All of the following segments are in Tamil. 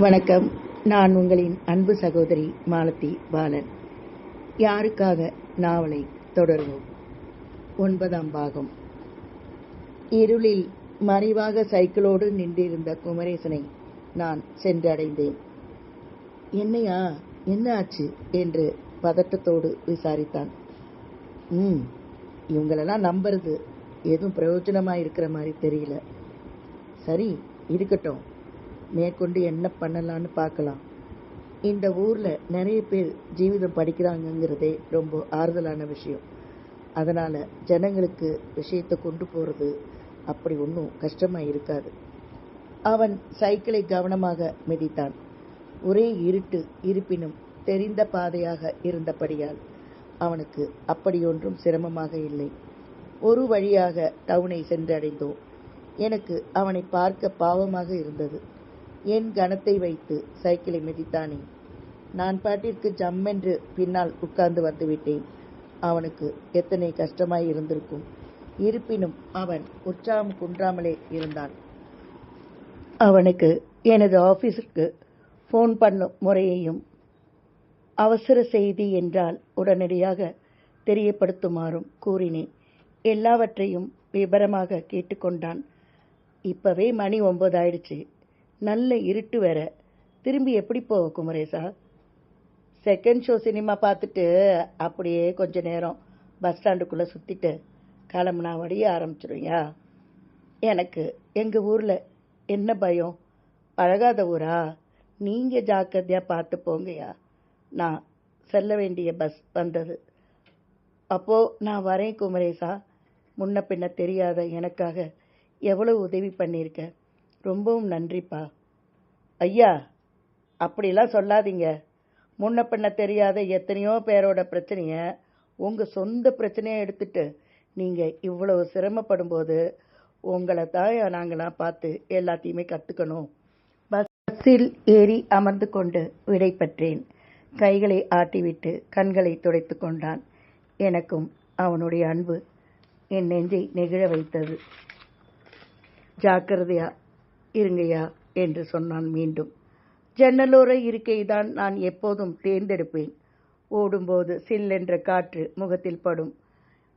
வணக்கம். நான் உங்களின் அன்பு சகோதரி மாலதி பாலன். யாருக்காக நாவலை தொடர்வோம்? ஒன்பதாம் பாகம். இருளில் மறைவாக சைக்கிளோடு நின்றிருந்த குமரேசனை நான் சென்றடைந்தேன். என்னையா என்ன ஆச்சு? என்று பதட்டத்தோடு விசாரித்தான். ம் இவங்களெல்லாம் நம்புறது எதுவும் பிரயோஜனமாக இருக்கிற மாதிரி தெரியல. சரி இருக்கட்டும். மேற்கொண்டு என்ன பண்ணலான்னு பார்க்கலாம். இந்த ஊரில் நிறைய பேர் ஜீவிதம் படிக்கிறாங்கங்கிறதே ரொம்ப ஆறுதலான விஷயம். அதனால் ஜனங்களுக்கு விஷயத்தை கொண்டு போகிறது அப்படி ஒன்றும் கஷ்டமாக இருக்காது. அவன் சைக்கிளை கவனமாக மிதித்தான். ஒரே இருட்டு இருப்பினும் தெரிந்த பாதையாக இருந்தபடியால் அவனுக்கு அப்படியொன்றும் சிரமமாக இல்லை. ஒரு வழியாக டவுனை சென்றடைந்தோம். எனக்கு அவனை பார்க்க பாவமாக இருந்தது. என் கனத்தை வைத்து சைக்கிளை மிதித்தானே. நான் பாட்டிற்கு ஜம்மென்று பின்னால் உட்கார்ந்து வந்துவிட்டேன். அவனுக்கு எத்தனை கஷ்டமாய் இருந்திருக்கும். இருப்பினும் அவன் உற்சாகம் குன்றாமலே இருந்தான். அவனுக்கு எனது ஆபீஸிற்கு ஃபோன் பண்ணும் முறையையும் அவசர செய்தி என்றால் உடனடியாக தெரியப்படுத்துமாறும் கூறினேன். எல்லாவற்றையும் விபரமாக கேட்டுக்கொண்டான். இப்பவே மணி ஒன்பது ஆயிடுச்சு நல்ல இருட்டு வேற. திரும்பி எப்படி போக குமரேசா? செகண்ட் ஷோ சினிமா பார்த்துட்டு அப்படியே கொஞ்ச நேரம் பஸ் ஸ்டாண்டுக்குள்ளே சுற்றிட்டு கிளம்புனா வடிய ஆரம்பிச்சிருவியா? எனக்கு எங்கள் ஊரில் என்ன பயம்? பழகாத ஊரா? நீங்கள் ஜாக்கிரதையாக பார்த்து போங்கய்யா. நான் செல்ல வேண்டிய பஸ் வந்தது. அப்போது நான் வரேன் குமரேசா. முன்ன பின்ன தெரியாத எனக்காக எவ்வளவு உதவி பண்ணியிருக்கேன் ரொம்பவும் நன்றிப்பா. ஐயா அப்படிலாம் சொல்லாதீங்க. முன்ன பின்ன தெரியாத எத்தனையோ பேரோட பிரச்சனையை உங்கள் சொந்த பிரச்சனையை எடுத்துட்டு நீங்கள் இவ்வளவு சிரமப்படும்போது உங்களை தான் நாங்களாம் பார்த்து எல்லாத்தையுமே கற்றுக்கணும் பஸ்ஸில் ஏறி அமர்ந்து கொண்டு விடை பெற்றேன் கைகளை ஆட்டிவிட்டு கண்களை துடைத்து கொண்டான். எனக்கும் அவனுடைய அன்பு என் நெஞ்சை நெகிழ வைத்தது. ஜாக்கிரதையா இருங்கய்யா என்று சொன்னான் மீண்டும். ஜன்னலோர இருக்கைதான் நான் எப்போதும் தேர்ந்தெடுப்பேன். ஓடும்போது சில்லென்ற காற்று முகத்தில் படும்.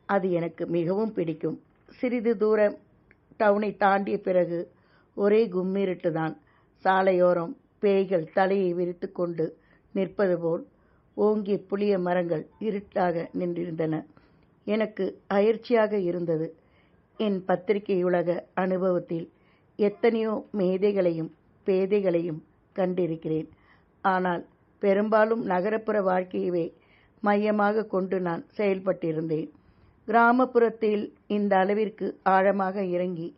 அது எனக்கு மிகவும் பிடிக்கும். சிறிது தூரம் டவுனை தாண்டிய பிறகு ஒரே கும்மிருட்டு தான் சாலையோரம் பேய்கள் தலையை விரித்து கொண்டு நிற்பது போல் ஓங்கிய புளிய மரங்கள் இருட்டாக நின்றிருந்தன. எனக்கு அயற்சியாக இருந்தது. என் பத்திரிகை உலக அனுபவத்தில் எத்தனையோ மேதைகளையும் பேதைகளையும் கண்டிருக்கிறேன். ஆனால் பெரும்பாலும் நகரப்புற வாழ்க்கையவே மையமாக கொண்டு நான் செயல்பட்டிருந்தேன். கிராமப்புறத்தில் இந்த அளவிற்கு ஆழமாக இறங்கி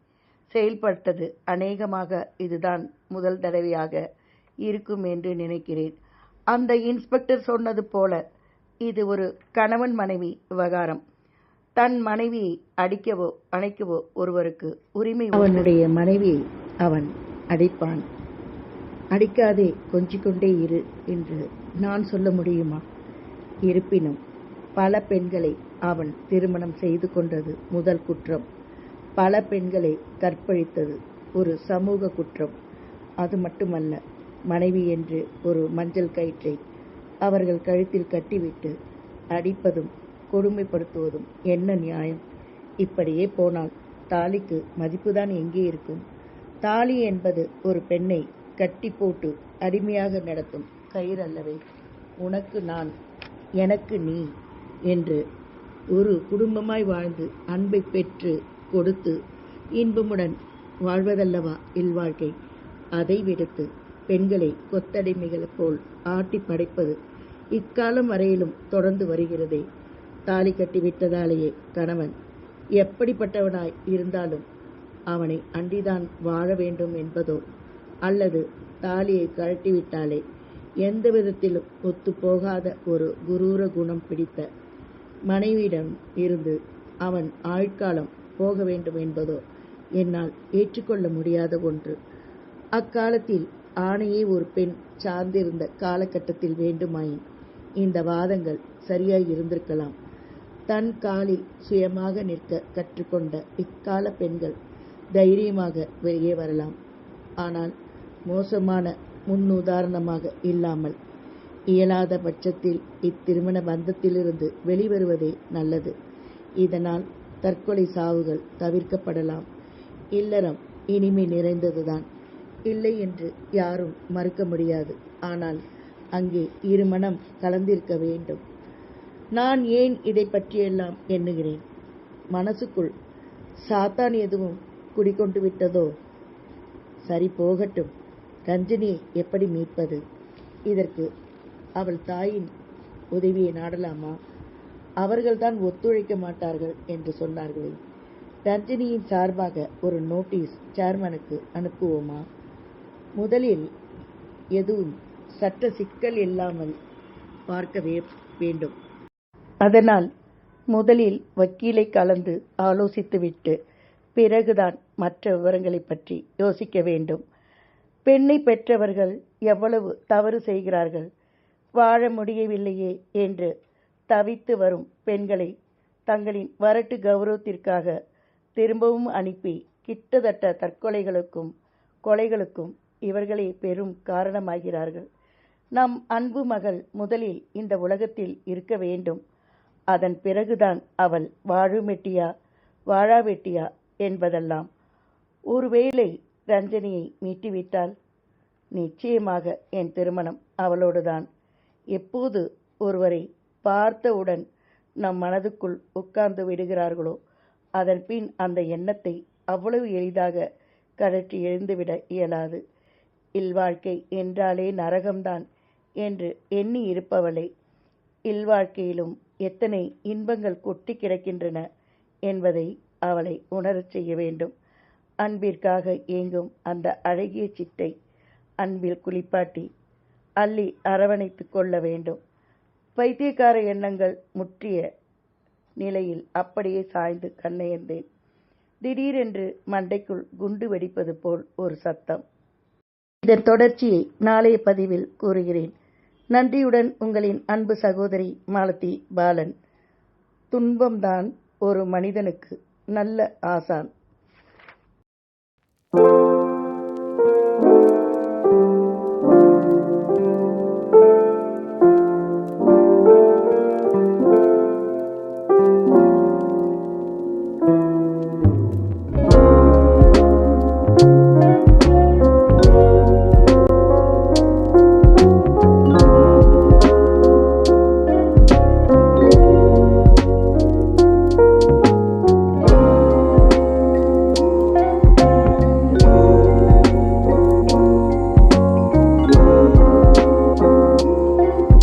செயல்பட்டது அநேகமாக இதுதான் முதல் தடவையாக இருக்கும் என்று நினைக்கிறேன். அந்த இன்ஸ்பெக்டர் சொன்னது போல இது ஒரு கணவன் மனைவி விவகாரம். தன் மனைவியை அடிக்கவோ அணைக்கவோ ஒருவருக்கு உரிமை அவனுடைய மனைவியை அவன் அடிப்பான். அடிக்காதே கொஞ்சிக்கொண்டே இரு என்று நான் சொல்ல முடியுமா? இருப்பினும் பல பெண்களை அவன் திருமணம் செய்து கொண்டது முதல் குற்றம். பல பெண்களை கற்பழித்தது ஒரு சமூக குற்றம். அது மட்டுமல்ல மனைவி என்று ஒரு மஞ்சள் கயிற்றை அவர்கள் கழுத்தில் கட்டிவிட்டு அடிப்பதும் கொடுமைப்படுத்துவதும் என்ன நியாயம்? இப்படியே போனால் தாலிக்கு மதிப்புதான் எங்கே இருக்கும்? தாலி என்பது ஒரு பெண்ணை கட்டி போட்டு அடிமையாக நடத்தும் கயிறல்லவே. உனக்கு நான் எனக்கு நீ என்று ஒரு குடும்பமாய் வாழ்ந்து அன்பை பெற்று கொடுத்து இன்பமுடன் வாழ்வதல்லவா இல்வாழ்க்கை? அதை விடுத்து பெண்களை கொத்தடிமைகளைப் போல் ஆட்டி படைப்பது இக்காலம் வரையிலும் தொடர்ந்து வருகிறதே. தாலி கட்டிவிட்டதாலேயே கணவன் எப்படிப்பட்டவனாய் இருந்தாலும் அவனை அண்டிதான் வாழ வேண்டும் என்பதோ அல்லது தாலியை கழட்டிவிட்டாலே எந்த விதத்திலும் ஒத்துப்போகாத ஒரு குரூர குணம் பிடித்த மனைவியிடம் இருந்து அவன் ஆழ்காலம் போக வேண்டும் என்பதோ என்னால் ஏற்றுக்கொள்ள முடியாத ஒன்று. அக்காலத்தில் ஆணையே ஒரு பெண் சார்ந்திருந்த காலகட்டத்தில் வேண்டுமாயின் இந்த வாதங்கள் சரியாய் இருந்திருக்கலாம். தன் காலில் சுயமாக நிற்க கற்றுக்கொண்ட இக்கால பெண்கள் தைரியமாக வெளியே வரலாம். ஆனால் மோசமான முன்னுதாரணமாக இல்லாமல் இயலாத பட்சத்தில் இத்திருமண பந்தத்திலிருந்து வெளிவருவதே நல்லது. இதனால் தற்கொலை சாவுகள் தவிர்க்கப்படலாம். இல்லறம் இனிமை நிறைந்ததுதான். இல்லை என்று யாரும் மறுக்க முடியாது. ஆனால் அங்கே இருமணம் கலந்திருக்க வேண்டும். நான் ஏன் இதை பற்றியெல்லாம் எண்ணுகிறேன்? மனசுக்குள் சாத்தான் எதுவும் குடிக்கொண்டு விட்டதோ? சரி போகட்டும். ரஞ்சினியை எப்படி மீட்பது? இதற்கு அவள் தாயின் உதவியை நாடலாமா? அவர்கள்தான் ஒத்துழைக்க மாட்டார்கள் என்று சொன்னார்களே. ரஞ்சினியின் சார்பாக ஒரு நோட்டீஸ் சேர்மனுக்கு அனுப்புவோமா? முதலில் எதுவும் சட்ட சிக்கல் இல்லாமல் பார்க்கவே வேண்டும். அதனால் முதலில் வக்கீலை கலந்து ஆலோசித்துவிட்டு பிறகுதான் மற்ற விவரங்களை பற்றி யோசிக்க வேண்டும். பெண்ணை பெற்றவர்கள் எவ்வளவு தவறு செய்கிறார்கள்? வாழ முடியவில்லையே என்று தவித்து வரும் பெண்களை தங்களின் வரட்டு கௌரவத்திற்காக திரும்பவும் அனுப்பி கிட்டத்தட்ட தற்கொலைகளுக்கும் கொலைகளுக்கும் இவர்களே பெரும் காரணமாகிறார்கள். நம் அன்பு மகள் முதலில் இந்த உலகத்தில் இருக்க வேண்டும். அதன் பிறகுதான் அவள் வாழுமெட்டியா வாழாவெட்டியா என்பதெல்லாம். ஒருவேளை ரஞ்சனியை மீட்டிவிட்டால்? நிச்சயமாக என் திருமணம் அவளோடுதான். எப்போது ஒருவரை பார்த்தவுடன் நம் மனதுக்குள் உட்கார்ந்து விடுகிறார்களோ அதன் பின் அந்த எண்ணத்தை அவ்வளவு எளிதாக கழற்றி எழுந்துவிட இயலாது. இல்வாழ்க்கை என்றாலே நரகம்தான் என்று எண்ணி இருப்பவளை இல்வாழ்க்கையிலும் எத்தனை இன்பங்கள் கொட்டி கிடக்கின்றன என்பதை அவளை உணரச் செய்ய வேண்டும். அன்பிற்காக ஏங்கும் அந்த அழகிய சிட்டை அன்பில் குளிப்பாட்டி அள்ளி அரவணைத்துக் கொள்ள வேண்டும். பைத்தியக்கார எண்ணங்கள் முற்றிய நிலையில் அப்படியே சாய்ந்து கண்ணயர்ந்தேன் திடீரென்று மண்டைக்குள் குண்டு வெடிப்பது போல் ஒரு சத்தம். இதன் தொடர்ச்சியை நாளைய பதிவில் கூறுகிறேன். நன்றியுடன் உங்களின் அன்பு சகோதரி மாலதி பாலன். துன்பம்தான் ஒரு மனிதனுக்கு நல்ல ஆசான்.